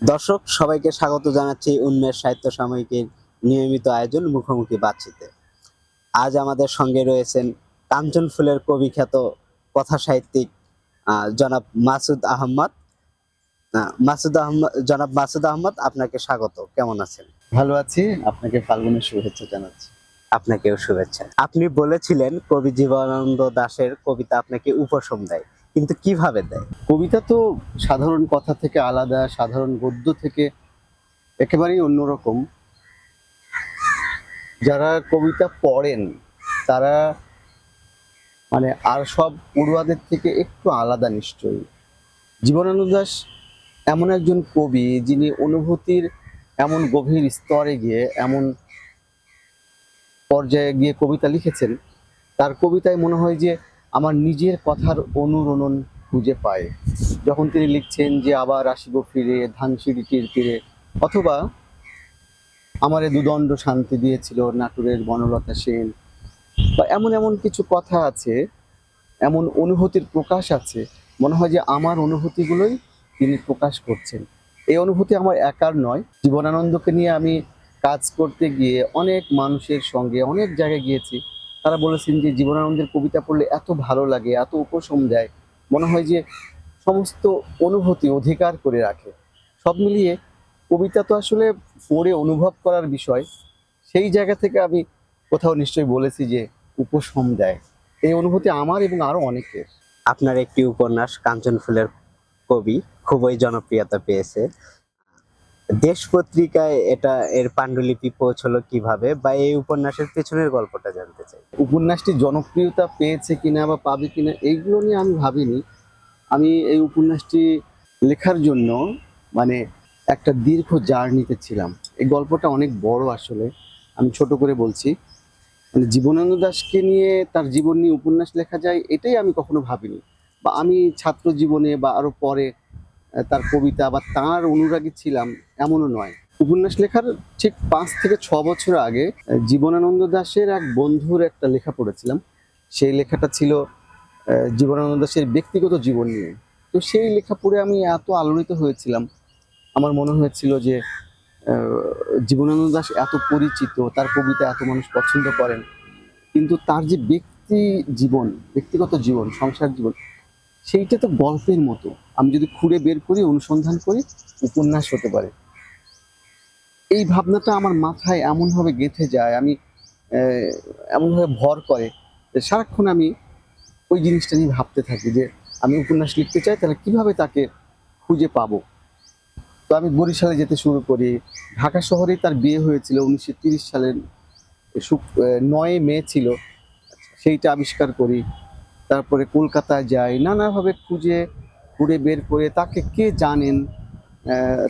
দর্শক সবাইকে স্বাগত জানাচ্ছি উন্মেষ সাহিত্য সাময়িকীর নিয়মিত আয়োজন মুখোমুখি বাতচিতে। আজ আমাদের সঙ্গে রয়েছেন কাঞ্চন ফুলের কবি খ্যাত কথা সাহিত্যিক জনাব মাসুদ আহমদ আহ, মাসুদ আহমদ জনাব মাসুদ আহমদ আপনাকে স্বাগত। কেমন আছেন? ভালো আছি। আপনাকে ফাল্গুনের শুভেচ্ছা জানাচ্ছি। আপনাকেও শুভেচ্ছা। আপনি বলেছিলেন কবি জীবনানন্দ দাশের কবিতা আপনাকে উপশম দেয়, কিন্তু কীভাবে দেয়? কবিতা তো সাধারণ কথা থেকে আলাদা, সাধারণ গদ্য থেকে একেবারেই অন্যরকম। যারা কবিতা পড়েন, তারা মানে আর সব পড়ুয়াদের থেকে একটু আলাদা নিশ্চয়ই। জীবনানন্দ দাশ এমন একজন কবি যিনি অনুভূতির এমন গভীর স্তরে গিয়ে, এমন পর্যায়ে গিয়ে কবিতা লিখেছেন, তার কবিতায় মনে হয় যে আমার নিজের কথার অনুরণন খুঁজে পায়। যখন তিনি লিখছেন যে, আবার আসিব ফিরে ধানসিঁড়িটির তীরে অথবা, আমারে দুদণ্ড শান্তি দিয়েছিল নাটুরের বনলতা সেন। বা এমন এমন কিছু কথা আছে, এমন অনুভূতির প্রকাশ আছে, মনে হয় যে আমার অনুভূতিগুলোই তিনি প্রকাশ করছেন। এই অনুভূতি আমার একার নয়। জীবনানন্দকে নিয়ে আমি কাজ করতে গিয়ে অনেক মানুষের সঙ্গে অনেক জায়গায় গিয়েছি। তারা বলেছেন যে জীবনানন্দের কবিতা পড়লে এত ভালো লাগে, এত উপশম দেয়। মনে হয় যে সমস্ত অনুভূতি অধিকার করে রাখে। সব মিলিয়ে কবিতা তো আসলে পড়ে অনুভব করার বিষয়। সেই জায়গা থেকে আমি কোথাও নিশ্চয়ই বলেছি যে উপশম দেয়। এই অনুভূতি আমার এবং আরও অনেকের। আপনার একটি উপন্যাস, কাঞ্চন ফুলের কবি, খুবই জনপ্রিয়তা পেয়েছে। দেশ পত্রিকায় এটা এর পাণ্ডুলিপি পৌঁছলো কীভাবে বা এই উপন্যাসের পেছনের গল্পটা জানতে চাই। উপন্যাসটি জনপ্রিয়তা পেয়েছে কিনা বা পাবে কিনা এইগুলো নিয়ে আমি ভাবিনি। আমি এই উপন্যাসটি লেখার জন্য মানে একটা দীর্ঘ জার্নিতে ছিলাম। এই গল্পটা অনেক বড় আসলে, আমি ছোট করে বলছি। মানে জীবনানন্দ দাশকে নিয়ে তার জীবন নিয়ে উপন্যাস লেখা যায়, এটাই আমি কখনো ভাবিনি। বা আমি ছাত্র জীবনে বা আরও পরে তার কবিতা বা তার অনুরাগী ছিলাম এমনও নয়। উপন্যাস লেখার ঠিক পাঁচ থেকে ছ বছর আগে জীবনানন্দ দাশের এক বন্ধুর একটা লেখা পড়েছিলাম। সেই লেখাটা ছিল জীবনানন্দ দাশের ব্যক্তিগত জীবন নিয়ে। তো সেই লেখা পড়ে আমি এত আলোড়িত হয়েছিলাম। আমার মনে হয়েছিল যে জীবনানন্দ দাশ এত পরিচিত, তার কবিতা এত মানুষ পছন্দ করেন। কিন্তু তার যে ব্যক্তি জীবন, ব্যক্তিগত জীবন, সংসার জীবন সেইটা তো গল্পের মতো। আমি যদি খুঁড়ে বের করি, অনুসন্ধান করি, উপন্যাস হতে পারে। এই ভাবনাটা আমার মাথায় এমনভাবে গেঁথে যায়, আমি এমনভাবে ভর করে সারাক্ষণ আমি ওই জিনিসটা নিয়ে ভাবতে থাকি যে আমি উপন্যাস লিখতে চাই, তাহলে কীভাবে তাকে খুঁজে পাবো? তো আমি বরিশালে যেতে শুরু করি। ঢাকা শহরেই তার বিয়ে হয়েছিল, উনিশশো সালের নয় মে ছিল। সেইটা আবিষ্কার করি। তারপরে কলকাতায় যাই, নানাভাবে খুঁজে, ঘুরে বের করে, তাকে কে জানেন?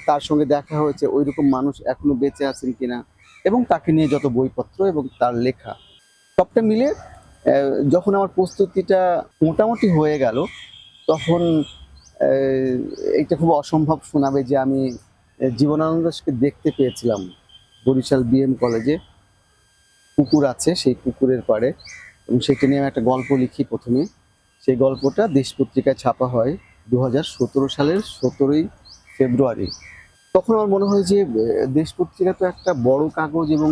তার সঙ্গে দেখা হয়েছে ওই রকম মানুষ এখনও বেঁচে আছেন কিনা? এবং তাকে নিয়ে যত বইপত্র এবং তার লেখা, সবটা মিলে যখন আমার প্রস্তুতিটা মোটামুটি হয়ে গেল, তখন এইটা খুব অসম্ভব শোনাবে যে আমি জীবনানন্দ দেখতে পেয়েছিলাম বরিশাল বিএম কলেজে। পুকুর আছে, সেই পুকুরের পাড়ে। সেটা নিয়ে আমি একটা গল্প লিখি প্রথমে। সেই গল্পটা দেশ পত্রিকায় ছাপা হয় দু হাজার সতেরো সালের সতেরোই ফেব্রুয়ারি। তখন আমার মনে হয় যে দেশ পত্রিকা তো একটা বড় কাগজ এবং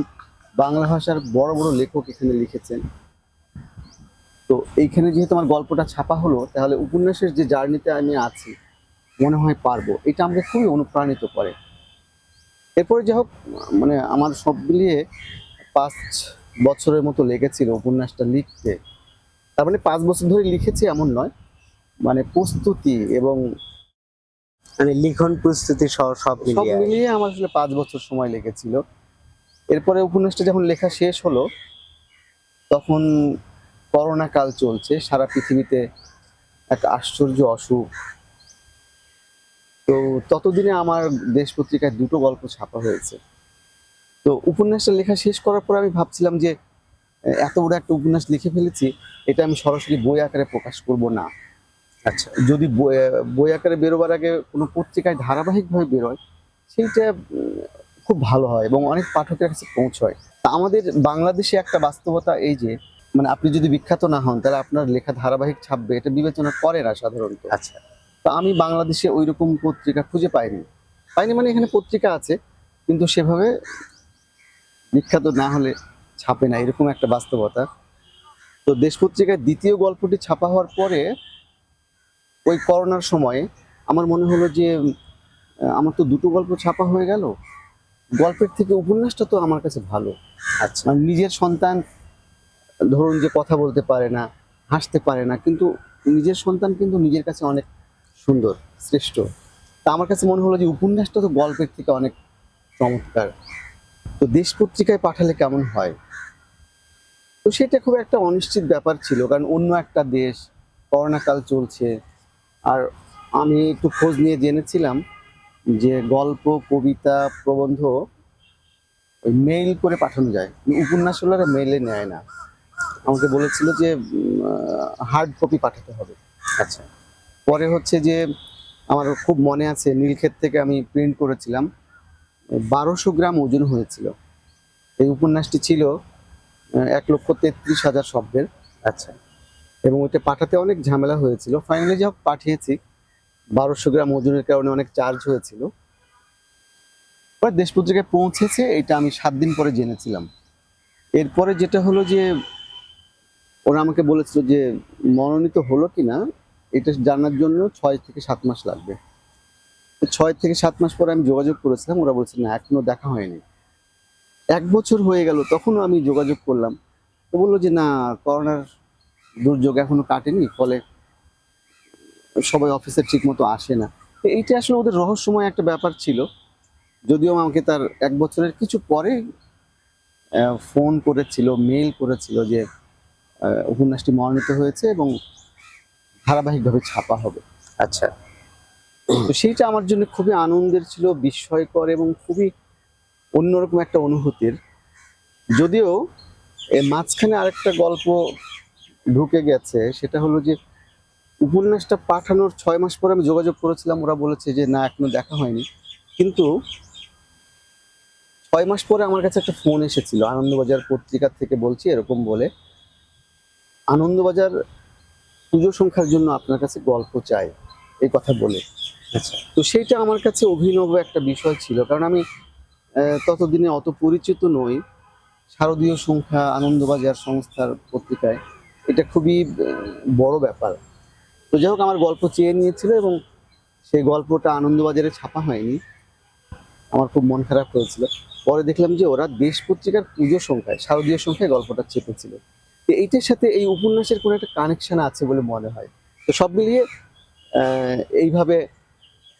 বাংলা ভাষার বড় বড় লেখক এখানে লিখেছেন। তো এইখানে যেহেতু আমার গল্পটা ছাপা হলো, তাহলে উপন্যাসের যে জার্নিতে আমি আছি, মনে হয় পারব। এটা আমাকে খুবই অনুপ্রাণিত করে। এরপরে যাই হোক মানে আমার সব মিলিয়ে পাঁচ বছরের মতো লেগেছিল উপন্যাসটা লিখতে। তার মানে পাঁচ বছর ধরে লিখেছি এমন নয়। মানে প্রস্তুতি এবং মানে লিখন প্রস্তুতি সহ সব মিলিয়ে মিলিয়ে আমার আসলে পাঁচ বছর সময় লেগেছিল। এরপরে উপন্যাসটা যখন লেখা শেষ হলো তখন করোনা কাল চলছে সারা পৃথিবীতে একটা আশ্চর্য অসুখ। তো ততদিনে আমার দেশ পত্রিকায় দুটো গল্প ছাপা হয়েছে। তো উপন্যাসটা লেখা শেষ করার পর আমি ভাবছিলাম যে এত বড় একটা উপন্যাস লিখে ফেলেছি এটা আমি সরাসরি বই আকারে প্রকাশ করব না। আচ্ছা। যদি বই বই আকারে বেরোবার আগে কোনো পত্রিকায় ধারাবাহিকভাবে বেরোয় সেইটা খুব ভালো হয় এবং অনেক পাঠকের কাছে পৌঁছয়। তা আমাদের বাংলাদেশে একটা বাস্তবতা এই যে মানে আপনি যদি বিখ্যাত না হন তাহলে আপনার লেখা ধারাবাহিক ছাপবে এটা বিবেচনা করে না সাধারণত। আচ্ছা। তো আমি বাংলাদেশে ওই রকম পত্রিকা খুঁজে পাইনি। পাইনি মানে এখানে পত্রিকা আছে কিন্তু সেভাবে বিখ্যাত না হলে ছাপে না এরকম একটা বাস্তবতা। তো দেশ পত্রিকায় দ্বিতীয় গল্পটি ছাপা হওয়ার পরে ওই করোনার সময়ে আমার মনে হলো যে আমার তো দুটো গল্প ছাপা হয়ে গেল। গল্পের থেকে উপন্যাসটা তো আমার কাছে ভালো। আচ্ছা। মানে নিজের সন্তান ধরুন যে কথা বলতে পারে না হাসতে পারে না কিন্তু নিজের সন্তান কিন্তু নিজের কাছে অনেক সুন্দর শ্রেষ্ঠ। তা আমার কাছে মনে হলো যে উপন্যাসটা তো গল্পের থেকে অনেক চমৎকার। তো দেশ পত্রিকায় পাঠালে কেমন হয়? তো সেটা খুব একটা অনিশ্চিত ব্যাপার ছিল, কারণ অন্য একটা দেশ করোনাকাল চলছে। আর আমি একটু খোঁজ নিয়ে জেনেছিলাম যে গল্প, কবিতা, প্রবন্ধ মেইল করে পাঠানো যায়। উপন্যাস হলে মেইলে নেয় না। আমাকে বলেছিল যে হার্ড কপি পাঠাতে হবে। আচ্ছা। পরে হচ্ছে যে, আমার খুব মনে আছে, নীলক্ষেত থেকে আমি প্রিন্ট করেছিলাম। বারোশো গ্রাম ওজন হয়েছিল। এই উপন্যাসটি ছিল এক লক্ষ তেত্রিশ হাজার শব্দের। আচ্ছা। এবং ওইটা পাঠাতে অনেক ঝামেলা হয়েছিল। ফাইনালি যখন পাঠিয়েছি। বারোশো গ্রাম ওজনের কারণে অনেক চার্জ হয়েছিল। পরে দেশ পত্রিকায় পৌঁছেছে এটা আমি সাত দিন পরে জেনেছিলাম। এরপরে যেটা হলো যে ওরা আমাকে বলেছিল যে মনোনীত হলো কি না এটা জানার জন্য ছয় থেকে সাত মাস লাগবে। ছয় থেকে সাত মাস পরে আমি যোগাযোগ করেছিলাম, ওরা বলছে, না, এখনও দেখা হয়নি। এক বছর হয়ে গেল, তখনও আমি যোগাযোগ করলাম। তো বলল যে, না, করোনার দুর্যোগ এখনও কাটেনি, ফলে সবাই অফিসে ঠিক মতো আসে না। এইটা আসলে ওদের রহস্যময় একটা ব্যাপার ছিল। যদিও আমাকে তার এক বছরের কিছু পরে ফোন করেছিল মেল করেছিল যে উপন্যাসটি মনোনীত হয়েছে এবং ধারাবাহিকভাবে ছাপা হবে। আচ্ছা। তো সেইটা আমার জন্য খুবই আনন্দের ছিল, বিস্ময়কর এবং খুবই অন্যরকম একটা অনুভূতির। যদিও এর মাঝখানে আরেকটা গল্প ঢুকে গেছে, সেটা হলো যে উপন্যাসটা পাঠানোর ছয় মাস পরে আমি যোগাযোগ করেছিলাম, ওরা বলেছে যে না, এখনও দেখা হয়নি। কিন্তু ছয় মাস পরে আমার কাছে একটা ফোন এসেছিল, আনন্দবাজার পত্রিকা থেকে বলছি এরকম বলে, আনন্দবাজার পুজো সংখ্যার জন্য আপনার কাছে গল্প চাই। এই কথা বলে। তো সেইটা আমার কাছে অভিনব একটা বিষয় ছিল, কারণ আমি ততদিনে অত পরিচিত নই। শারদীয় সংখ্যা, আনন্দবাজার সংস্থার পত্রিকায়। এটা খুবই বড় ব্যাপার। তো যাই হোক, আমার গল্প চেয়ে নিয়েছিল এবং সেই গল্পটা আনন্দবাজারে ছাপা হয়নি। আমার খুব মন খারাপ হয়েছিল পরে দেখলাম যে ওরা দেশ পত্রিকার পুজো সংখ্যায়, শারদীয় সংখ্যায় গল্পটা চেপেছিল। তো এইটার সাথে এই উপন্যাসের কোনো একটা কানেকশান আছে বলে মনে হয়। তো সব মিলিয়ে এইভাবে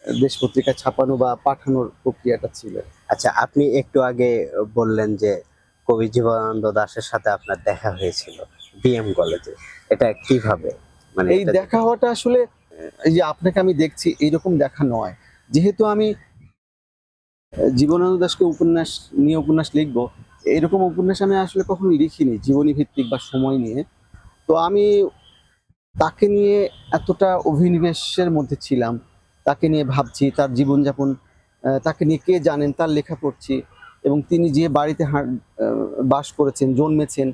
দেশ পত্রিকা ছাপানো বা পাঠানোর প্রক্রিয়াটা ছিল। আচ্ছা আপনি একটু আগে বললেন যে কবি জীবনানন্দ দাশের সাথে আপনার দেখা হয়েছিল বিএম কলেজে। এটা কীভাবে? মানে এই দেখা হওয়াটা আসলে এই যে আপনাকে আমি দেখছি এইরকম দেখা নয়। যেহেতু আমি জীবনানন্দ দাশকে উপন্যাস নিয়ে উপন্যাস লিখব এরকম উপন্যাস আমি আসলে কখনো লিখিনি জীবনী ভিত্তিক বা সময় নিয়ে। তো আমি তাকে নিয়ে এতটা অভিনিবেশের মধ্যে ছিলাম তাকে নিয়ে ভাবছি, তার জীবনযাপন তাকে নিয়ে কে জানেন, তার লেখা পড়ছি এবং তিনি যে বাড়িতে বাস করেছেন, জন্মেছেন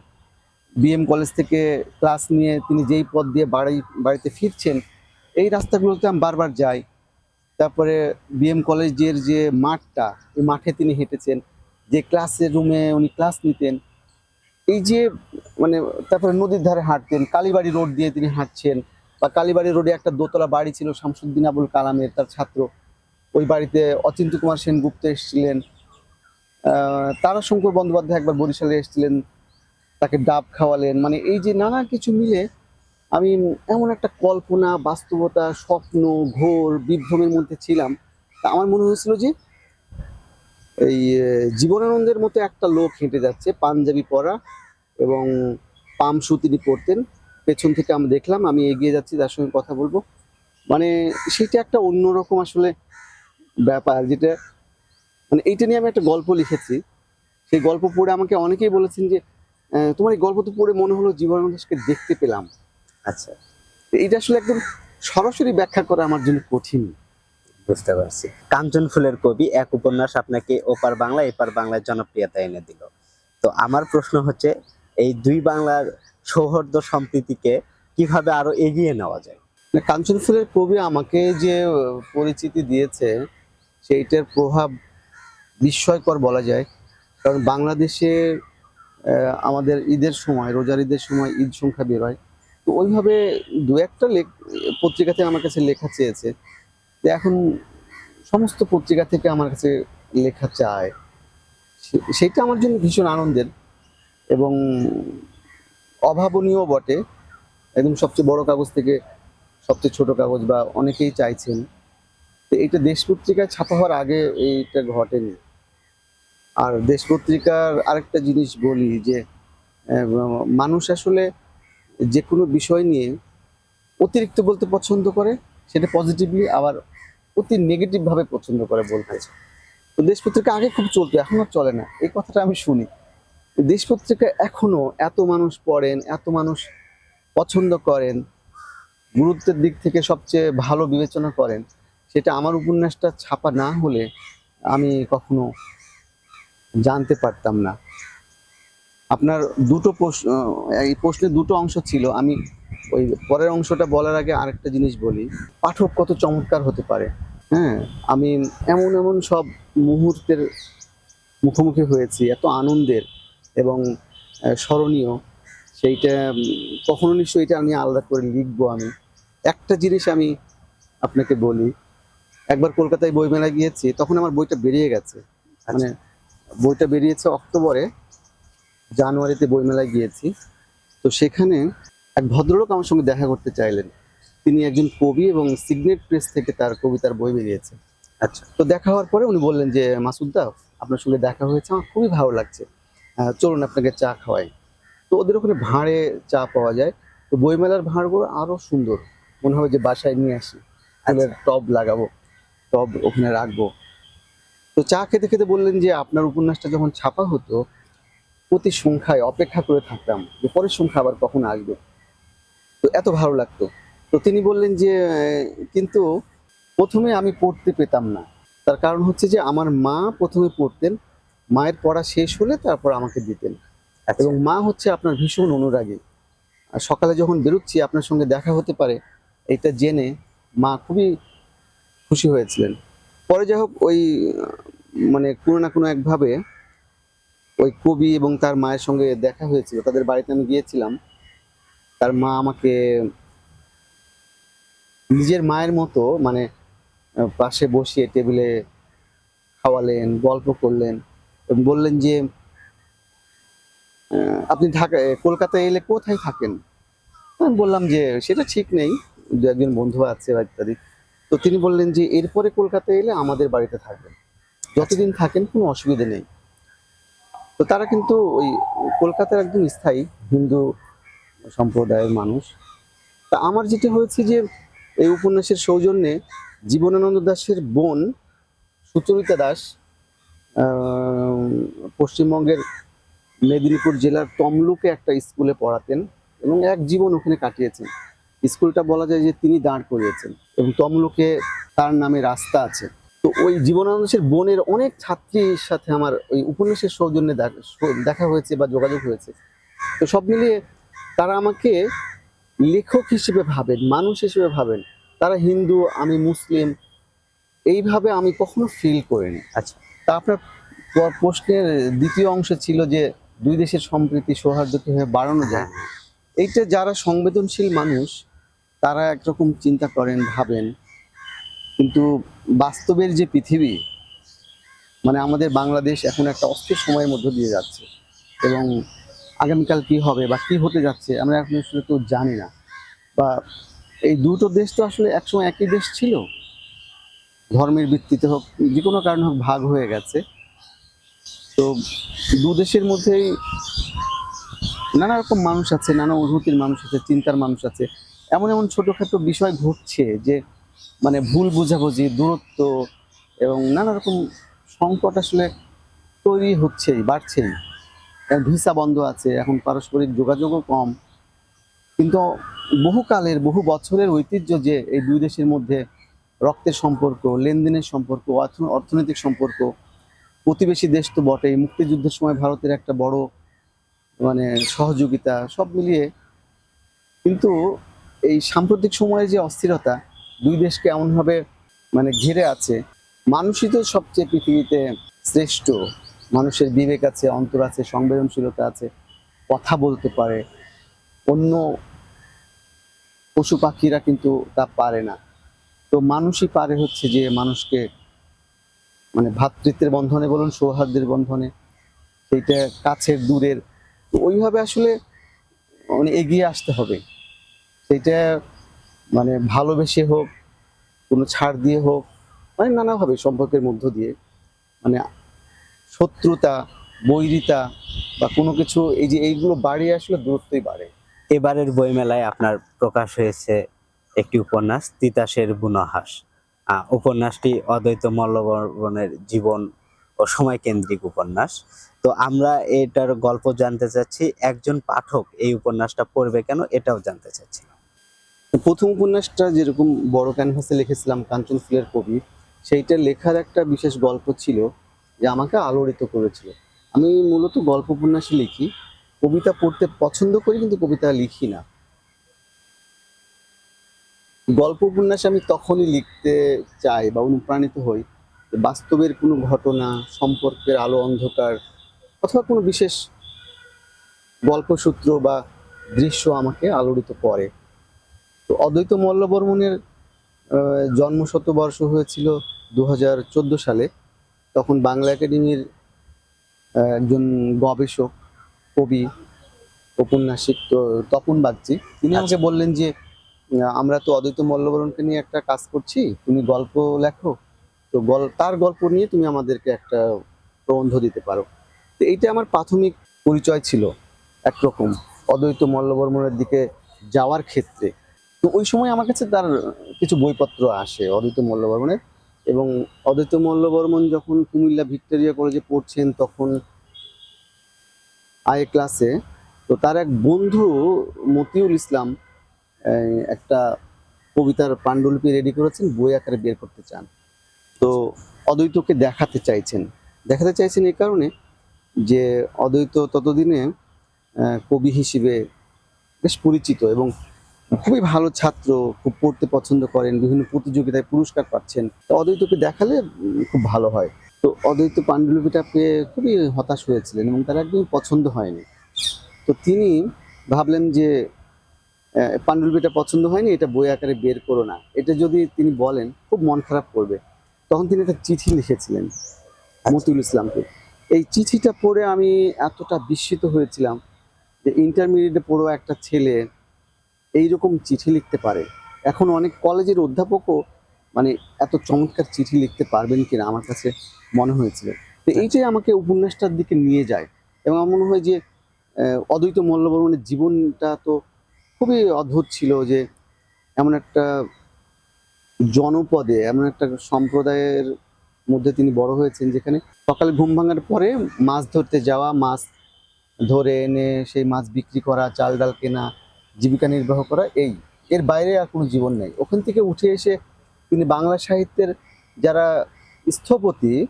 বিএম কলেজ থেকে ক্লাস নিয়ে তিনি যেই পথ দিয়ে বাড়ি, বাড়িতে ফিরছেন, এই রাস্তাগুলোতে আমি বারবার যাই। তারপরে বিএম কলেজের যে মাঠটা, এই মাঠে তিনি হেঁটেছেন, যে ক্লাসের রুমে উনি ক্লাস নিতেন, এই যে মানে তারপরে নদীর ধারে হাঁটতেন, কালীবাড়ি রোড দিয়ে তিনি হাঁটছেন বা কালীবাড়ি রোডে একটা দোতলা বাড়ি ছিল, শামসুদ্দিন আবুল কালামের তার ছাত্র। ওই বাড়িতে অচিন্ত কুমার সেনগুপ্ত এসেছিলেন। তারাশঙ্কর বন্দ্যোপাধ্যায় একবার বরিশালে এসেছিলেন, তাকে ডাব খাওয়ালেন। মানে এই যে নানা কিছু মিলে আমি এমন একটা কল্পনা, বাস্তবতা, স্বপ্ন, ঘোর, বিভ্রমের মধ্যে ছিলাম। তা আমার মনে হয়েছিল যে এই জীবনানন্দের মতো একটা লোক হেঁটে যাচ্ছে, পাঞ্জাবি পরা এবং পাম শু তিনি পরতেন। পেছন থেকে আমি দেখলাম আমি এগিয়ে যাচ্ছি তার সঙ্গে কথা বলব। মানে সেটা একটা অন্যরকম আসলে ব্যাপার যেটা মানে এইটা নিয়ে আমি একটা গল্প লিখেছি। সেই গল্প পড়ে আমাকে অনেকেই বলেছেন যে তোমার এই গল্প তো পড়ে মনে হলো জীবনানন্দ দাশকে দেখতে পেলাম। আচ্ছা। তো এইটা আসলে একদম সরাসরি ব্যাখ্যা করা আমার জন্য কঠিন। বুঝতে পারছি। কাঞ্চন ফুলের কবি এক উপন্যাস আপনাকে ওপার বাংলা এপার বাংলার জনপ্রিয়তা এনে দিল। তো আমার প্রশ্ন হচ্ছে এই দুই বাংলার সৌহার্দ্য সম্প্রীতিকে কীভাবে আরও এগিয়ে নেওয়া যায়? কাঞ্চন ফুলের কবি আমাকে যে পরিচিতি দিয়েছে, সেইটার প্রভাব বিস্ময়কর বলা যায়। কারণ বাংলাদেশে আমাদের ঈদের সময়, রোজার ঈদের সময় ঈদ সংখ্যা বেরোয় তো ওইভাবে দু একটা লেখ পত্রিকাতে আমার কাছে লেখা চেয়েছে। তো এখন সমস্ত পত্রিকা থেকে আমার কাছে লেখা চায়। সে- সেইটা আমার জন্য ভীষণ আনন্দের। এবং অভাবনীয় বটে। একদম সবচেয়ে বড় কাগজ থেকে সবচেয়ে ছোট কাগজ বা অনেকেই চাইছেন। তো এইটা দেশ পত্রিকায় ছাপা হওয়ার আগে এইটা ঘটেনি। আর দেশ পত্রিকার আরেকটা জিনিস বলি যে মানুষ আসলে যে কোনো বিষয় নিয়ে অতিরিক্ত বলতে পছন্দ করে, সেটা পজিটিভলি আবার অতি নেগেটিভ ভাবে পছন্দ করে বলতে তো দেশ পত্রিকা আগে খুব চলতো, এখন আর চলে না। এই কথাটা আমি শুনি। দেশ পত্রিকা এখনও এত মানুষ পড়েন, এত মানুষ পছন্দ করেন, গুরুত্বের দিক থেকে সবচেয়ে ভালো বিবেচনা করেন, সেটা আমার উপন্যাসটা ছাপা না হলে আমি কখনো জানতে পারতাম না। আপনার দুটো প্রশ্ন এই প্রশ্নের দুটো অংশ ছিল, আমি ওই পরের অংশটা বলার আগে আরেকটা জিনিস বলি। পাঠক কত চমৎকার হতে পারে হ্যাঁ? আমি এমন এমন সব মুহূর্তের মুখোমুখি হয়েছি, এত আনন্দের। এবং স্মরণীয়। সেইটা কখনো নিশ্চয়ই এটা আমি আলাদা করে লিখব আমি। একটা জিনিস আমি আপনাকে বলি একবার কলকাতায় বইমেলা গিয়েছি তখন আমার বইটা বেরিয়ে গেছে। মানে বইটা বেরিয়েছে অক্টোবরে জানুয়ারিতে বইমেলায় গিয়েছি। তো সেখানে এক ভদ্রলোক আমার সঙ্গে দেখা করতে চাইলেন। তিনি একজন কবি এবং সিগনেট প্রেস থেকে তার কবিতার বই বেরিয়েছে। আচ্ছা। তো দেখা হওয়ার পরে উনি বললেন যে মাসুদ্দা আপনার সঙ্গে দেখা হয়েছে আমার খুবই ভালো লাগছে। চলুন আপনাকে চা খাওয়াই। তো ওদের ওখানে ভাঁড়ে চা পাওয়া যায়। তো বইমেলার ভাঁড়গুলো আরও সুন্দর। মনে হবে যে বাসায় নিয়ে আসি। ফুলের টব লাগাবো টব ওখানে রাখব। তো চা খেতে খেতে বললেন যে আপনার উপন্যাসটা যখন ছাপা হতো প্রতি সংখ্যায় অপেক্ষা করে থাকতাম যে পরের সংখ্যা আবার কখন আসবে। তো এত ভালো লাগতো। তো তিনি বললেন যে কিন্তু প্রথমে আমি পড়তে পেতাম না। তার কারণ হচ্ছে যে আমার মা প্রথমে পড়তেন মায়ের পড়া শেষ হলে তারপর আমাকে দিতেন। আচ্ছা। এবং মা হচ্ছে আপনার ভীষণ অনুরাগী। আর সকালে যখন বেরোচ্ছি আপনার সঙ্গে দেখা হতে পারে এটা জেনে মা খুবই খুশি হয়েছিলেন। পরে যাই হোক ওই মানে কোনো না কোনো একভাবে ওই কবি এবং তার মায়ের সঙ্গে দেখা হয়েছিল। তাদের বাড়িতে আমি গিয়েছিলাম। তার মা আমাকে নিজের মায়ের মতো মানে পাশে বসিয়ে টেবিলে খাওয়ালেন গল্প করলেন। বললেন যে আপনি ঢাকা কলকাতায় এলে কোথায় থাকেন? আমি বললাম যে সেটা ঠিক নেই দু একজন বন্ধু আছে বা ইত্যাদি। তো তিনি বললেন যে এরপরে কলকাতায় এলে আমাদের বাড়িতে থাকবেন। যতদিন থাকেন কোনো অসুবিধা নেই। তো তারা কিন্তু ওই কলকাতার একজন স্থায়ী হিন্দু সম্প্রদায়ের মানুষ। তা আমার যেটা হয়েছে যে এই উপন্যাসের সৌজন্যে জীবনানন্দ দাশের বোন সুচরিতা দাস পশ্চিমবঙ্গের মেদিনীপুর জেলার তমলুকে একটা স্কুলে পড়াতেন এবং এক জীবন ওখানে কাটিয়েছেন। স্কুলটা বলা যায় যে তিনি দাঁড় করিয়েছেন এবং তমলুকে তার নামে রাস্তা আছে। তো ওই জীবনানন্দ দাশের বোনের অনেক ছাত্রীর সাথে আমার ওই উপন্যাসের সৌজন্যে দেখা হয়েছে বা যোগাযোগ হয়েছে। তো সব মিলিয়ে তারা আমাকে লেখক হিসেবে ভাবেন, মানুষ হিসেবে ভাবেন। তারা হিন্দু, আমি মুসলিম, এইভাবে আমি কখনো ফিল করিনি। আচ্ছা। তা আপনার প্রশ্নের দ্বিতীয় অংশ ছিল যে দুই দেশের সম্প্রীতি সৌহার্দ্য কীভাবে বাড়ানো যায়। এইটা যারা সংবেদনশীল মানুষ তারা একরকম চিন্তা করেন ভাবেন। কিন্তু বাস্তবের যে পৃথিবী মানে আমাদের বাংলাদেশ এখন একটা অস্থির সময়ের মধ্য দিয়ে যাচ্ছে। এবং আগামীকাল কি হবে বা কি হতে যাচ্ছে আমরা এখন আসলে কেউ জানি না। বা এই দুটো দেশ তো আসলে একসময় একই দেশ ছিল। ধর্মের ভিত্তিতে হোক, যে কোনো কারণে হোক ভাগ হয়ে গেছে। তো দু দেশের মধ্যেই নানা রকম মানুষ আছে, নানা অনুভূতির মানুষ আছে, চিন্তার মানুষ আছে। এমন এমন ছোটখাটো বিষয় ঘটছে যে মানে ভুল বোঝাবুঝি, দূরত্ব এবং নানা রকম সংকট আসলে তৈরি হচ্ছেই, বাড়ছেই। ভিসা বন্ধ আছে, এখন পারস্পরিক যোগাযোগও কম। কিন্তু বহুকালের, বহু বছরের ঐতিহ্য যে এই দুই দেশের মধ্যে রক্তের সম্পর্ক, লেনদেনের সম্পর্ক, অর্থ- অর্থনৈতিক সম্পর্ক। প্রতিবেশী দেশ তো বটেই। মুক্তিযুদ্ধের সময় ভারতের একটা বড় মানে সহযোগিতা, সব মিলিয়ে। কিন্তু এই সাম্প্রতিক সময়ে যে অস্থিরতা, দুই দেশকে এমনভাবে মানে ঘিরে আছে। মানুষই তো সবচেয়ে পৃথিবীতে শ্রেষ্ঠ। মানুষের বিবেক আছে, অন্তর আছে, সংবেদনশীলতা আছে, কথা বলতে পারে। অন্য পশু পাখিরা কিন্তু তা পারে না। তো মানুষই পারে হচ্ছে যে মানুষকে মানে ভ্রাতৃত্বের বন্ধনে বলুন, সৌহার্দ্যের বন্ধনে, সেইটা কাছের, দূরের ওইভাবে আসলে মানে এগিয়ে আসতে হবে। সেইটা মানে ভালোবেসে হোক, কোনো ছাড় দিয়ে হোক মানে নানাভাবে সম্পর্কের মধ্য দিয়ে মানে শত্রুতা, বৈরিতা বা কোনো কিছু, এই যে এইগুলো বাড়িয়ে আসলে দূরত্বই বাড়ে। এবারের বইমেলায় আপনার প্রকাশ হয়েছে একটি উপন্যাস, তিতাসের বুনহাস। উপন্যাসটি অদ্বৈত মল্লবর্মনের জীবন ও সময় কেন্দ্রিক উপন্যাস। তো আমরা এটার গল্প জানতে চাচ্ছি, একজন পাঠক এই উপন্যাসটা পড়বে কেন এটাও জানতে চাচ্ছিলাম প্রথম উপন্যাসটা যেরকম বড় ক্যানভাসে লিখেছিলাম, কাঞ্চন ফুলের কবি, সেইটা লেখার একটা বিশেষ গল্প ছিল যে আমাকে আলোড়িত করেছিল। আমি মূলত গল্প উপন্যাসই লিখি, কবিতা পড়তে পছন্দ করি কিন্তু কবিতা লিখি না। গল্প উপন্যাস আমি তখনই লিখতে চাই বা অনুপ্রাণিত হই বাস্তবের কোনো ঘটনা সম্পর্কের আলো অন্ধকার অথবা কোনো বিশেষ গল্পসূত্র বা দৃশ্য আমাকে আলোড়িত করে। তো অদ্বৈত মল্লবর্মনের জন্ম শতবর্ষ হয়েছিল দু হাজার চোদ্দ সালে। তখন বাংলা একাডেমির একজন গবেষক কবি ঔপন্যাসিক তো- তপন বাগচি তিনি আমাকে বললেন যে আমরা তো অদ্বৈত মল্লবরণকে নিয়ে একটা কাজ করছি। তুমি গল্প লেখো। তো গল, তার গল্প নিয়ে তুমি আমাদেরকে একটা প্রবন্ধ দিতে পারো। তো এইটা আমার প্রাথমিক পরিচয় ছিল একরকম অদ্বৈত মল্লবর্মনের দিকে যাওয়ার ক্ষেত্রে। তো ওই সময় আমার কাছে তার কিছু বইপত্র আসে অদ্বৈত মল্লবর্মনের এবং অদ্বৈত মল্লবর্মন যখন কুমিল্লা ভিক্টোরিয়া কলেজে পড়ছেন তখন আয়ে ক্লাসে তো তার এক বন্ধু মতিউল ইসলাম একটা কবিতার পাণ্ডুলিপি রেডি করেছেন, বই আকারে বের করতে চান। তো অদ্বৈতকে দেখাতে চাইছেন। দেখাতে চাইছেন এই কারণে যে অদ্বৈত ততদিনে কবি হিসেবে বেশ পরিচিত এবং খুবই ভালো ছাত্র, খুব পড়তে পছন্দ করেন, বিভিন্ন প্রতিযোগিতায় পুরস্কার পাচ্ছেন। তো অদ্বৈতকে দেখালে খুব ভালো হয়। তো অদ্বৈত পাণ্ডুলিপিটা পেয়ে খুবই হতাশ হয়েছিলেন এবং তার একদমই পছন্দ হয়নি। তো তিনি ভাবলেন যে পাণ্ডুলিপিটা পছন্দ হয়নি এটা বই আকারে বের করো না। এটা যদি তিনি বলেন খুব মন খারাপ করবে। তখন তিনি একটা চিঠি লিখেছিলেন মতিউল ইসলামকে। এই চিঠিটা পড়ে আমি এতটা বিস্মিত হয়েছিলাম যে ইন্টারমিডিয়েটে পড়ো একটা ছেলে এই রকম চিঠি লিখতে পারে। এখন অনেক কলেজের অধ্যাপকও মানে এত চমৎকার চিঠি লিখতে পারবেন কিনা আমার কাছে মনে হয়েছিল। তো এইটাই আমাকে উপন্যাসটার দিকে নিয়ে যায়। এবং আমার মনে হয় যে অদ্বৈত মল্লবর্মনের জীবনটা তো খুবই অদ্ভুত ছিল যে এমন একটা জনপদে এমন একটা সম্প্রদায়ের মধ্যে তিনি বড় হয়েছেন যেখানে সকালে ঘুম ভাঙার পরে মাছ ধরতে যাওয়া মাছ ধরে এনে সেই মাছ বিক্রি করা চাল ডাল কেনা জীবিকা নির্বাহ করা এই। এর বাইরে আর কোনো জীবন নেই। ওখান থেকে উঠে এসে তিনি বাংলা সাহিত্যের যারা স্থপতি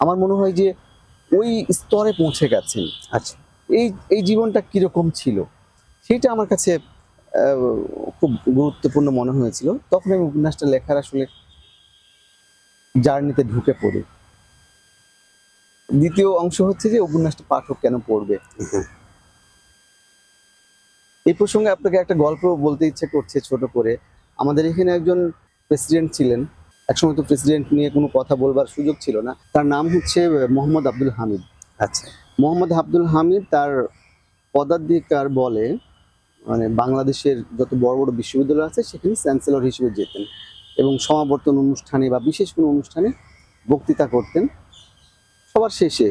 আমার মনে হয় যে ওই স্তরে পৌঁছে গেছেন। আচ্ছা। এই এই জীবনটা কীরকম ছিল? সেটা আমার কাছে খুব গুরুত্বপূর্ণ মনে হয়েছিল। তখন আমি উপন্যাসটা লেখার আসলে জার্নিতে ঢুকে পড়ি। দ্বিতীয় অংশ হচ্ছে যে উপন্যাসটা পাঠক কেন পড়বে। এই প্রসঙ্গে আপনাকে একটা গল্প বলতে ইচ্ছে করছে ছোট করে। আমাদের এখানে একজন প্রেসিডেন্ট ছিলেন। একসময় তো প্রেসিডেন্ট নিয়ে কোনো কথা বলবার সুযোগ ছিল না। তার নাম হচ্ছে মোহাম্মদ আব্দুল হামিদ। আচ্ছা। মোহাম্মদ আব্দুল হামিদ তার পদাধিকার বলে মানে বাংলাদেশের যত বড় বড় বিশ্ববিদ্যালয় আছে, সেখানে চ্যান্সেলর হিসেবে যেতেন এবং সমাবর্তন অনুষ্ঠানে বা বিশেষ কোনো অনুষ্ঠানে বক্তৃতা করতেন। সবার শেষে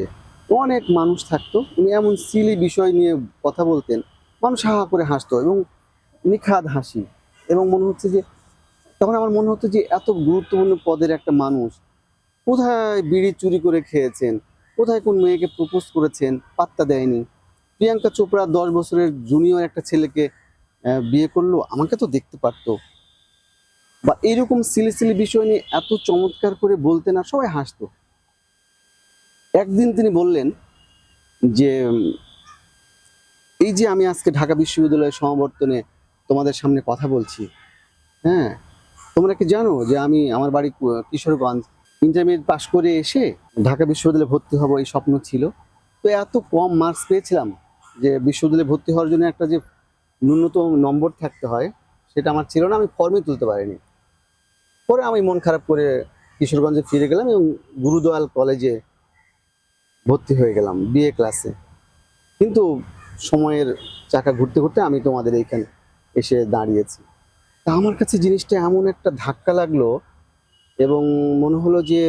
অনেক মানুষ থাকতো, উনি এমন সিলি বিষয় নিয়ে কথা বলতেন, মানুষ হা করে হাসতো এবং নিখাদ হাসি এবং মনে হচ্ছে যে, তখন আমার মনে হতো যে এত গুরুত্বপূর্ণ পদের একটা মানুষ কোথায় বিড়ি চুরি করে খেয়েছেন, কোথায় কোন মেয়েকে প্রপোজ করেছেন, পাত্তা দেয়নি। প্রিয়াঙ্কা চোপড়া দশ বছরের জুনিয়র একটা ছেলেকে বিয়ে করল, আমাকে তো দেখতে পারতো। বা এরকম সিলি সিলি বিষয় নিয়ে এত চমৎকার করে বলতে না, সবাই হাসতো। একদিন তিনি বললেন যে এই যে আমি আজকে ঢাকা বিশ্ববিদ্যালয়ের সমাবর্তনে তোমাদের সামনে কথা বলছি হ্যাঁ? তোমরা কি জানো যে আমি আমার বাড়ি কিশোরগঞ্জ। ইন্টারমিডিয়েট পাশ করে এসে ঢাকা বিশ্ববিদ্যালয়ে ভর্তি হব এই স্বপ্ন ছিল। তো এত কম মার্কস পেয়েছিলাম। যে বিশ্ববিদ্যালয়ে ভর্তি হওয়ার জন্য একটা যে ন্যূনতম নম্বর থাকতে হয়, সেটা আমার ছিল না, আমি ফর্মই তুলতে পারিনি। পরে আমি মন খারাপ করে কিশোরগঞ্জে ফিরে গেলাম এবং গুরুদয়াল কলেজে ভর্তি হয়ে গেলাম বিএ ক্লাসে কিন্তু সময়ের চাকা ঘুরতে ঘুরতে আমি তোমাদের এইখানে এসে দাঁড়িয়েছি। তা আমার কাছে জিনিসটা এমন একটা ধাক্কা লাগল এবং মনে হলো যে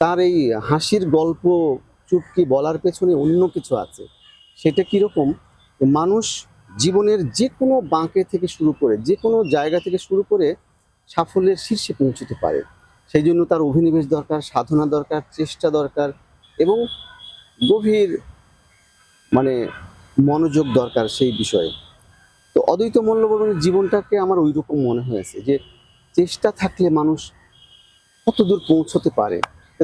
তার এই হাসির গল্প চুটকি বলার পেছনে অন্য কিছু আছে। সেটা কীরকম? মানুষ জীবনের যে কোনো বাঁকে থেকে শুরু করে যে কোনো জায়গা থেকে শুরু করে সাফল্যের শীর্ষে পৌঁছতে পারে। সেই জন্য তার অভিনিবেশ দরকার, সাধনা দরকার, চেষ্টা দরকার এবং গভীর মানে মনোযোগ দরকার সেই বিষয়ে। তো অদ্বৈত মূল্যবর্মনের জীবনটাকে আমার ওই রকম মনে হয়েছে যে, চেষ্টা থাকলে মানুষ কত দূর পৌঁছতে পারে?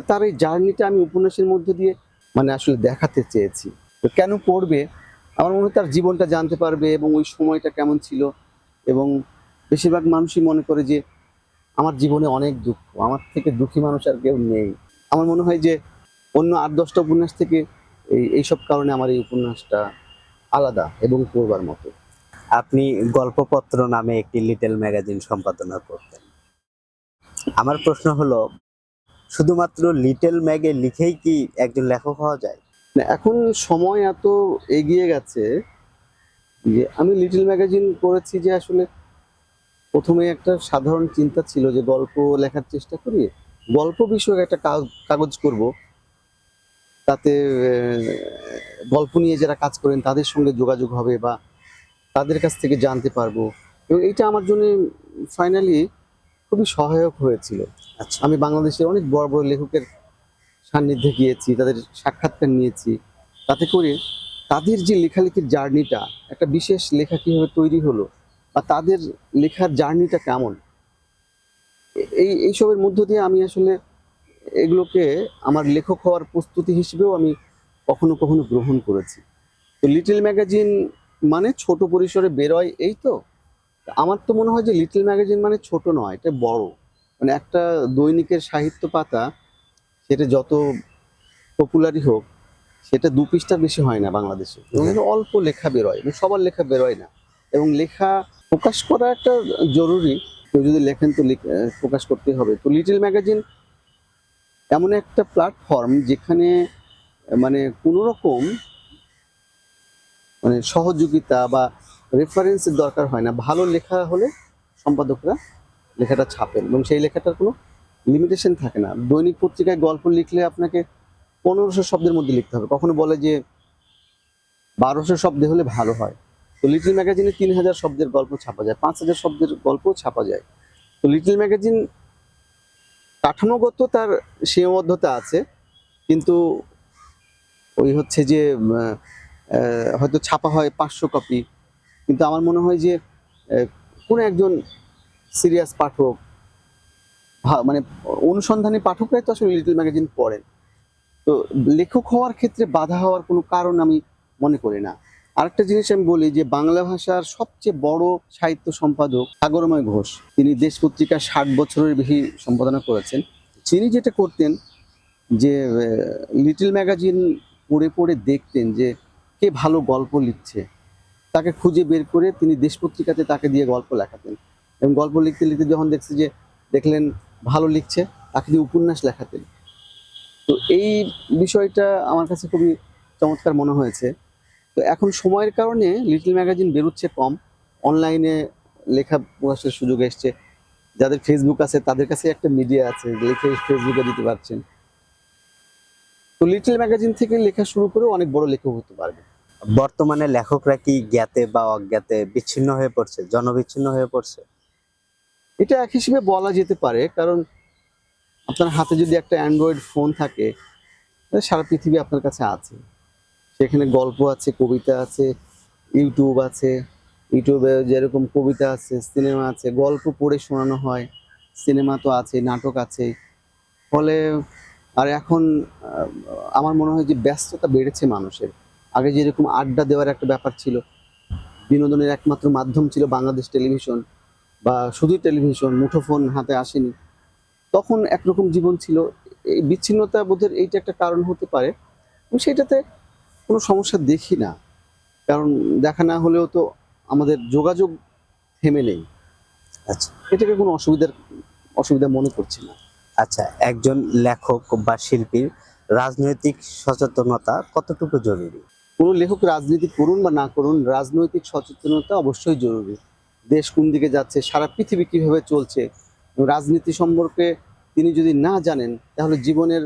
তার এই জার্নিটা আমি উপন্যাসের মধ্যে দিয়ে মানে আসলে দেখাতে চেয়েছি। তো কেন পড়বে আমার মনে হয় তার জীবনটা জানতে পারবে এবং ওই সময়টা কেমন ছিল এবং বেশিরভাগ মানুষই মনে করে যে, আমার জীবনে অনেক দুঃখ, আমার থেকে দুঃখী মানুষ আর কেউ নেই। আমার মনে হয় যে, অন্য আট, দশটা উপন্যাস থেকে এই, এইসব কারণে আমার এই উপন্যাসটা আলাদা এবং পড়বার মতো। আপনি গল্পপত্র নামে একটি লিটল ম্যাগাজিন সম্পাদনা করতেন। আমার প্রশ্ন হলো, শুধুমাত্র লিটল ম্যাগে লিখেই কি একজন লেখক হওয়া যায়? এখন সময় এত এগিয়ে গেছে যে আমি লিটল ম্যাগাজিন করেছি যে আসলে প্রথমে একটা সাধারণ চিন্তা ছিল যে গল্প লেখার চেষ্টা করি গল্প বিষয়ক একটা কাগজ করব। তাতে গল্প নিয়ে যারা কাজ করেন তাদের সঙ্গে যোগাযোগ হবে বা তাদের কাছ থেকে জানতে পারব। এবং এইটা আমার জন্য ফাইনালি খুবই সহায়ক হয়েছিল। আচ্ছা। আমি বাংলাদেশের অনেক বড় বড় লেখকের সান্নিধ্যে গিয়েছি, তাদের সাক্ষাৎকার নিয়েছি। তাতে করে তাদের যে লেখালেখির জার্নিটা, একটা বিশেষ লেখা কীভাবে তৈরি হলো বা তাদের লেখার জার্নিটা কেমন? এই এইসবের মধ্য দিয়ে আমি আসলে এগুলোকে আমার লেখক হওয়ার প্রস্তুতি হিসেবেও আমি কখনো কখনো গ্রহণ করেছি। তো লিটল ম্যাগাজিন মানে ছোট পরিসরে বেরোয় এই তো। আমার তো মনে হয় যে লিটল ম্যাগাজিন মানে ছোট নয়, এটা বড়। মানে একটা দৈনিকের সাহিত্য পাতা সেটা যত পপুলারই হোক সেটা দু পৃষ্ঠার বেশি হয় না বাংলাদেশে। এবং। অল্প লেখা বেরোয় এবং সবার লেখা বেরোয় না। এবং লেখা প্রকাশ করা একটা জরুরি কেউ যদি লেখেন তো প্রকাশ করতে হবে। তো লিটল ম্যাগাজিন এমন একটা প্ল্যাটফর্ম যেখানে মানে কোনো রকম মানে সহযোগিতা বা রেফারেন্সের দরকার হয় না। ভালো লেখা হলে সম্পাদকরা লেখাটা ছাপেন এবং সেই লেখাটার কোনো লিমিটেশন থাকে না। দৈনিক পত্রিকায় গল্প লিখলে আপনাকে পনেরোশো শব্দের মধ্যে লিখতে হবে। কখনো বলে যে বারোশো শব্দে হলে ভালো হয়। তো লিটল ম্যাগাজিনে তিন হাজার শব্দের গল্প ছাপা যায়, পাঁচ হাজার শব্দের গল্প ছাপা যায়। তো লিটল ম্যাগাজিন কাঠামোগত তার সীমাবদ্ধতা আছে, কিন্তু ওই হচ্ছে যে হয়তো ছাপা হয় পাঁচশো কপি কিন্তু আমার মনে হয় যে কোনো একজন সিরিয়াস পাঠক মানে অনুসন্ধানী পাঠকরাই তো আসলে লিটল ম্যাগাজিন পড়েন। তো লেখক হওয়ার ক্ষেত্রে বাধা হওয়ার কোনো কারণ আমি মনে করি না। আরেকটা জিনিস আমি বলি যে, বাংলা ভাষার সবচেয়ে বড় সাহিত্য সম্পাদক সাগরময় ঘোষ। তিনি দেশ পত্রিকা ষাট বছরের বেশি সম্পাদনা করেছেন। তিনি যেটা করতেন যে লিটল ম্যাগাজিন পড়ে পড়ে দেখতেন যে, কে ভালো গল্প লিখছে। তাকে খুঁজে বের করে তিনি দেশ পত্রিকাতে তাকে দিয়ে গল্প লেখাতেন। এবং গল্প লিখতে লিখতে যখন দেখছে যে, দেখলেন ভালো লিখছে, তাকে দিয়ে উপন্যাস লেখাতেন। তো এই বিষয়টা আমার কাছে খুবই চমৎকার মনে হয়েছে। তো এখন সময়ের কারণে লিটল ম্যাগাজিন বেরোচ্ছে কম। অনলাইনে লেখা প্রকাশের সুযোগ এসছে। যাদের ফেসবুক আছে, তাদের কাছে একটা মিডিয়া আছে লিখে ফেসবুকে দিতে পারছেন। তো লিটল ম্যাগাজিন থেকে লেখা শুরু করে অনেক বড় লেখক হতে পারবে। বর্তমানে লেখকরা কি জ্ঞাতে বা অজ্ঞাতে বিচ্ছিন্ন হয়ে পড়ছে, জনবিচ্ছিন্ন হয়ে পড়ছে? এটা এক হিসেবে বলা যেতে পারে, কারণ আপনার হাতে যদি একটা অ্যান্ড্রয়েড ফোন থাকে সারা পৃথিবী আপনার কাছে আছে। সেখানে গল্প আছে, কবিতা আছে ইউটিউব আছে ইউটিউবে যেরকম কবিতা আছে, সিনেমা আছে, গল্প পড়ে শোনানো হয়, সিনেমা তো আছে, নাটক আছে। ফলে, আর এখন আমার মনে হয় যে ব্যস্ততা বেড়েছে মানুষের। আগে যেরকম আড্ডা দেওয়ার একটা ব্যাপার ছিল, বিনোদনের একমাত্র মাধ্যম ছিল বাংলাদেশ টেলিভিশন। বা শুধুই টেলিভিশন মুঠোফোন হাতে আসেনি তখন একরকম জীবন ছিল। এই বিচ্ছিন্নতা বোধের এইটা একটা কারণ হতে পারে। এবং সেটাতে কোনো সমস্যা দেখি না। কারণ দেখা না হলেও তো আমাদের যোগাযোগ থেমে নেই। আচ্ছা। এটাকে কোনো অসুবিধার অসুবিধা মনে করছি না। আচ্ছা একজন লেখক বা শিল্পীর রাজনৈতিক সচেতনতা কতটুকু জরুরি? কোনো লেখক রাজনীতি করুন বা না করুন রাজনৈতিক সচেতনতা অবশ্যই জরুরি। দেশ কোন দিকে যাচ্ছে, সারা পৃথিবী কীভাবে চলছে রাজনীতি সম্পর্কে তিনি যদি না জানেন, তাহলে জীবনের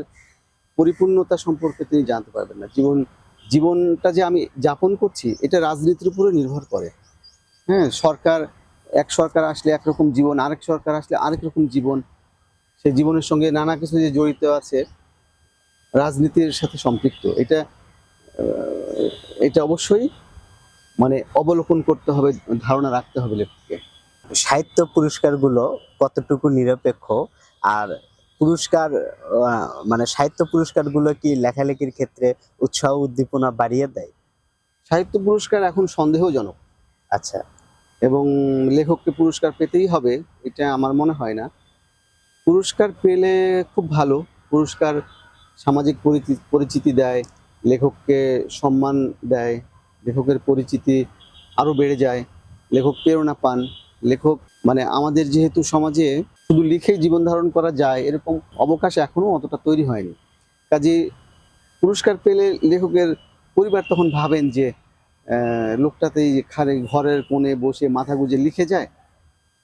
পরিপূর্ণতা সম্পর্কে তিনি জানতে পারবেন না। জীবন, জীবনটা যে আমি যাপন করছি, এটা রাজনীতির উপরে নির্ভর করে। হ্যাঁ সরকার, এক সরকার আসলে একরকম জীবন, আরেক সরকার আসলে আরেক রকম জীবন। সে জীবনের সঙ্গে নানা কিছু যে জড়িত আছে, রাজনীতির সাথে সম্পৃক্ত। এটা এটা অবশ্যই মানে অবলোকন করতে হবে ধারণা রাখতে হবে লেখককে। সাহিত্য পুরস্কারগুলো কতটুকু নিরপেক্ষ আর পুরস্কার মানে সাহিত্য পুরস্কারগুলো কি লেখালেখির ক্ষেত্রে উৎসাহ উদ্দীপনা বাড়িয়ে দেয়? সাহিত্য পুরস্কার এখন সন্দেহজনক। আচ্ছা। এবং লেখককে পুরস্কার পেতেই হবে এটা আমার মনে হয় না। পুরস্কার পেলে খুব ভালো পুরস্কার সামাজিক পরিচি- পরিচিতি দেয় লেখককে সম্মান দেয়। লেখকের পরিচিতি আরও বেড়ে যায়। লেখক প্রেরণা পান। লেখক মানে আমাদের যেহেতু সমাজে শুধু লিখেই জীবন ধারণ করা যায় এরকম অবকাশ এখনও অতটা তৈরি হয়নি। কাজে পুরস্কার পেলে লেখকের পরিবার তখন ভাবেন যে লোকটাতেই খারে ঘরের কোণে বসে মাথা গুজে লিখে যায়।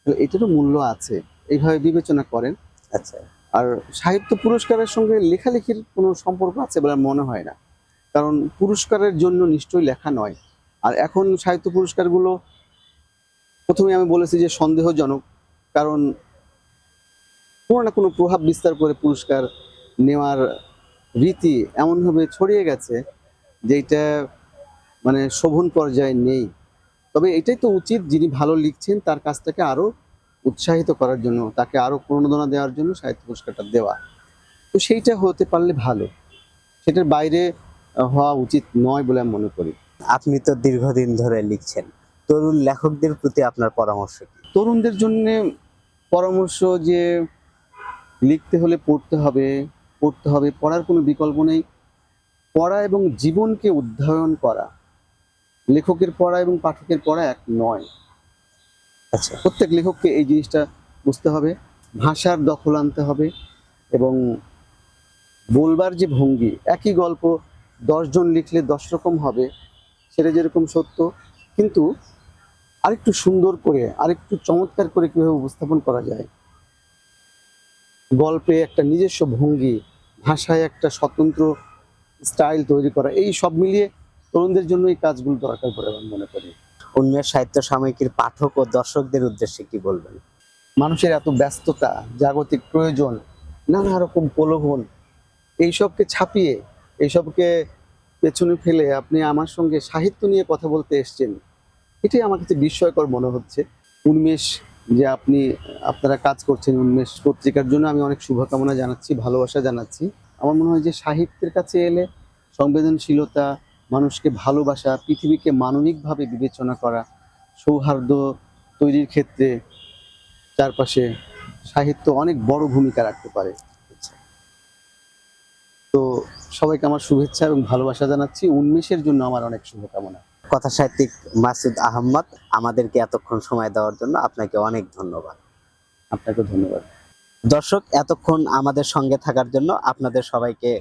তো এটারও মূল্য আছে এইভাবে বিবেচনা করেন। আচ্ছা। আর সাহিত্য পুরস্কারের সঙ্গে লেখালেখির কোনো সম্পর্ক আছে বলে মনে হয় না। কারণ পুরস্কারের জন্য নিশ্চয়ই লেখা নয়। আর এখন সাহিত্য পুরস্কারগুলো প্রথমে আমি বলেছি যে সন্দেহজনক, কারণ কোনো না কোনো প্রভাব বিস্তার করে পুরস্কার নেওয়ার রীতি এমনভাবে ছড়িয়ে গেছে যে এটা মানে শোভন পর্যায়ে নেই। তবে এটাই তো উচিত যিনি ভালো লিখছেন, তার কাজটাকে আরও উৎসাহিত করার জন্য, তাকে আরও প্রণোদনা দেওয়ার জন্য সাহিত্য পুরস্কারটা দেওয়া। তো সেইটা হতে পারলে ভালো। সেটার বাইরে হওয়া উচিত নয় বলে আমি মনে করি। আপনি তো দীর্ঘদিন ধরে লিখছেন। তরুণ লেখকদের প্রতি আপনার পরামর্শ তরুণদের জন্য পরামর্শ যে লিখতে হলে পড়তে হবে পড়তে হবে পড়ার কোনো বিকল্প নেই। পড়া এবং জীবনকে অধ্যয়ন করা। লেখকের পড়া এবং পাঠকের পড়া এক নয়। আচ্ছা। প্রত্যেক লেখককে এই জিনিসটা বুঝতে হবে ভাষার দখল আনতে হবে এবং বলবার যে ভঙ্গি একই গল্প দশজন লিখলে দশ রকম হবে সেটা যেরকম সত্য। কিন্তু আরেকটু সুন্দর করে আরেকটু চমৎকার করে কীভাবে উপস্থাপন করা যায়? গল্পে একটা নিজস্ব ভঙ্গি ভাষায় একটা স্বতন্ত্র স্টাইল তৈরি করা এই সব মিলিয়ে তরুণদের জন্য এই কাজগুলো দরকার পড়ে আমি মনে করি। উন্মেষ সাহিত্য সাময়িকীর পাঠক ও দর্শকদের উদ্দেশ্যে কি বলবেন? মানুষের এত ব্যস্ততা জাগতিক প্রয়োজন নানা রকম প্রলোভন এইসবকে ছাপিয়ে এইসবকে পেছনে ফেলে আপনি আমার সঙ্গে সাহিত্য নিয়ে কথা বলতে এসছেন, এটাই আমার কাছে বিস্ময়কর মনে হচ্ছে। উন্মেষ যে আপনি, আপনারা কাজ করছেন উন্মেষ পত্রিকার জন্য, আমি অনেক শুভকামনা জানাচ্ছি, ভালোবাসা জানাচ্ছি। আমার মনে হয় যে সাহিত্যের কাছে এলে সংবেদনশীলতা, মানুষকে ভালোবাসা, পৃথিবীকে মানবিকভাবে বিবেচনা করা, সৌহার্দ্য তৈরির ক্ষেত্রে চারপাশে সাহিত্য অনেক বড় ভূমিকা রাখতে পারে। তো সবাইকে আমার শুভেচ্ছা এবং ভালোবাসা জানাচ্ছি। উন্মেষের জন্য আমার অনেক শুভকামনা। কথা সাহিত্যিক মাসুদ আহমদ, আমাদেরকে এতক্ষণ সময় দেওয়ার জন্য আপনাকে অনেক ধন্যবাদ। আপনাকে ধন্যবাদ। দর্শক, এতক্ষণ আমাদের সঙ্গে থাকার জন্য আপনাদের সবাইকে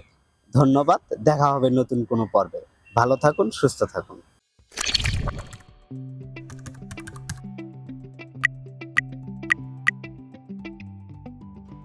ধন্যবাদ। দেখা হবে নতুন কোনো পর্বে। ভালো থাকুন, সুস্থ থাকুন।